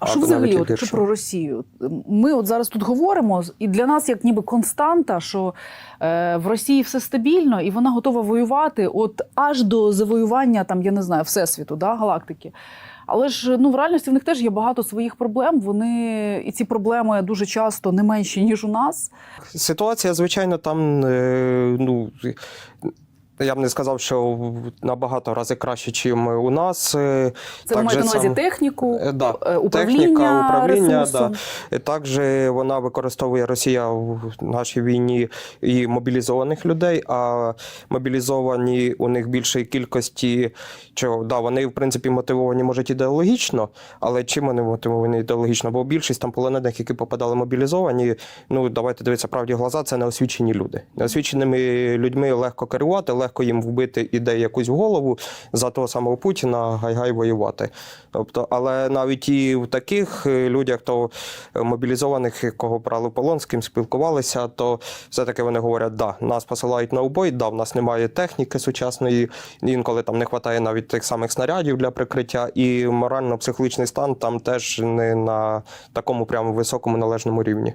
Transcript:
А що взагалі, от, гірше. про Росію? Ми от зараз тут говоримо, і для нас як ніби константа, що е, в Росії все стабільно, і вона готова воювати от аж до завоювання, там, я не знаю, всесвіту, да, галактики. Але ж ну в реальності в них теж є багато своїх проблем. Вони і ці проблеми дуже часто не менші ніж у нас. Ситуація, звичайно, там е, ну. Я б не сказав, що набагато рази краще, ніж у нас. Е, Це ви маєте на увазі техніку, Е, да. е, управління, Техніка, управління, ресурсом. да. Також вона використовує Росія в нашій війні і мобілізованих людей, а мобілізовані у них більшої кількості. Чого да, вони в принципі мотивовані, можуть ідеологічно, але чим вони мотивовані ідеологічно? Бо більшість там полонених, які попадали мобілізовані, ну давайте дивитися правді в глаза, це неосвічені люди. Неосвіченими людьми легко керувати, легко їм вбити ідею якусь в голову за того самого Путіна гай-гай воювати. Тобто, але навіть і в таких е, людях, то е, мобілізованих, кого брали в полон, з ким спілкувалися, то все-таки вони говорять, да, нас посилають на убой, да, в нас немає техніки сучасної, інколи там не вистачає навіть тих самих снарядів для прикриття, і морально-психологічний стан там теж не на такому прямо високому належному рівні.